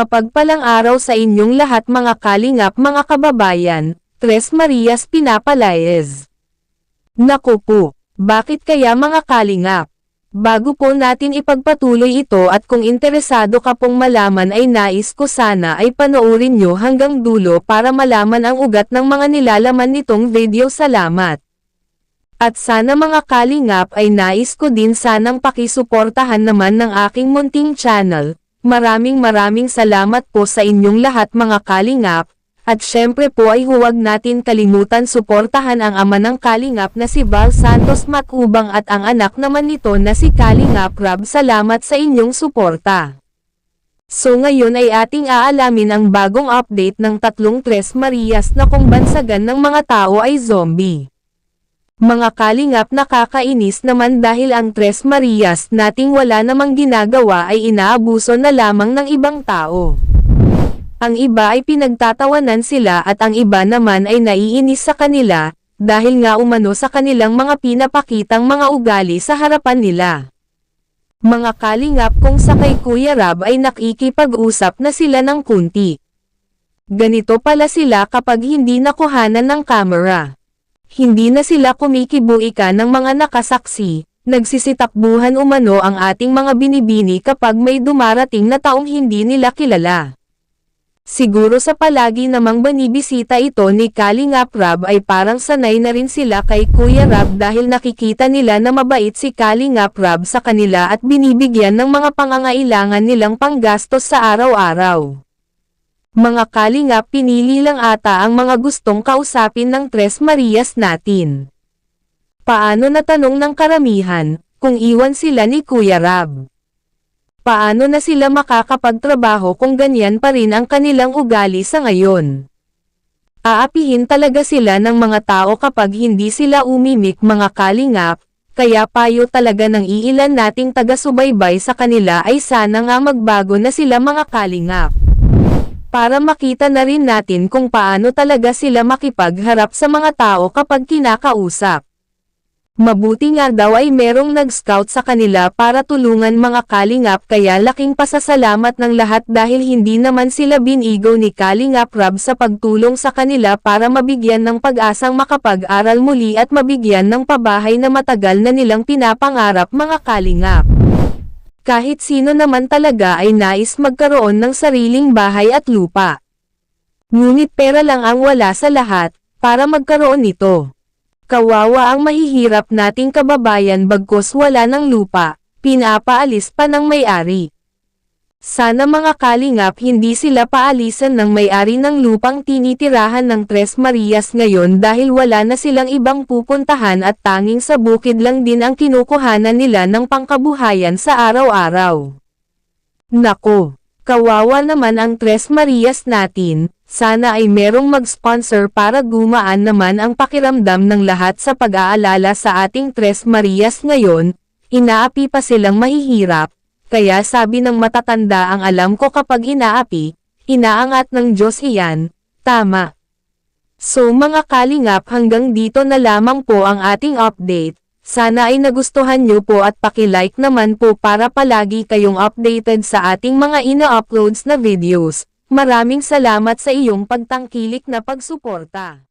Mapagpalang araw sa inyong lahat mga kalingap mga kababayan, Tres Marias Pinapalayez. Naku po, bakit kaya mga kalingap? Bago po natin ipagpatuloy ito at kung interesado ka pong malaman ay nais ko sana ay panoorin nyo hanggang dulo para malaman ang ugat ng mga nilalaman nitong video salamat. At sana mga kalingap ay nais ko din sanang pakisuportahan naman ng aking munting channel. Maraming maraming salamat po sa inyong lahat mga kalingap. At syempre po ay huwag natin kalimutan suportahan ang ama ng Kalingap na si Val Santos Matubang at ang anak naman nito na si Kalingap Rab. Salamat sa inyong suporta. So ngayon ay ating aalamin ang bagong update ng tatlong Tres Marias na kung bansagan ng mga tao ay zombie. Mga kalingap nakakainis naman dahil ang Tres Marias nating wala namang ginagawa ay inaabuso na lamang ng ibang tao. Ang iba ay pinagtatawanan sila at ang iba naman ay naiinis sa kanila, dahil nga umano sa kanilang mga pinapakitang mga ugali sa harapan nila. Mga kalingap kung sa kay Kuya Rab ay nakikipag-usap na sila ng kunti. Ganito pala sila kapag hindi nakuhanan ng kamera. Hindi na sila kumikibuika ng mga nakasaksi, nagsisitakbuhan umano ang ating mga binibini kapag may dumarating na taong hindi nila kilala. Siguro sa palagi namang banibisita ito ni Kalingap Rab ay parang sanay na rin sila kay Kuya Rab dahil nakikita nila na mabait si Kalingap Rab sa kanila at binibigyan ng mga pangangailangan nilang panggastos sa araw-araw. Mga Kalingap pinili lang ata ang mga gustong kausapin ng Tres Marias natin. Paano natanong ng karamihan, kung iwan sila ni Kuya Rab? Paano na sila makakapagtrabaho kung ganyan pa rin ang kanilang ugali sa ngayon? Aapihin talaga sila ng mga tao kapag hindi sila umimik mga kalingap, kaya payo talaga ng iilan nating taga-subaybay sa kanila ay sana nga magbago na sila mga kalingap. Para makita na rin natin kung paano talaga sila makipagharap sa mga tao kapag kinakausap. Mabuti nga daw ay merong nag-scout sa kanila para tulungan mga kalingap kaya laking pasasalamat ng lahat dahil hindi naman sila binigaw ni Kalingap Rab sa pagtulong sa kanila para mabigyan ng pag-asang makapag-aral muli at mabigyan ng pabahay na matagal na nilang pinapangarap mga kalingap. Kahit sino naman talaga ay nais magkaroon ng sariling bahay at lupa. Ngunit pera lang ang wala sa lahat, para magkaroon nito. Kawawa ang mahihirap nating kababayan bagkos wala ng lupa, pinapaalis pa ng may-ari. Sana mga kalingap hindi sila paalisan ng may-ari ng lupang tinitirahan ng Tres Marias ngayon dahil wala na silang ibang pupuntahan at tanging sa bukid lang din ang kinukuhanan nila ng pangkabuhayan sa araw-araw. Nako, kawawa naman ang Tres Marias natin, sana ay merong mag-sponsor para gumaan naman ang pakiramdam ng lahat sa pag-aalala sa ating Tres Marias ngayon, inaapi pa silang mahihirap, kaya sabi ng matatanda ang alam ko kapag inaapi, inaangat ng Diyos iyan, tama. So mga kalingap hanggang dito na lamang po ang ating update, sana ay nagustuhan nyo po at pakilike naman po para palagi kayong updated sa ating mga ina-uploads na videos. Maraming salamat sa iyong pagtangkilik na pagsuporta.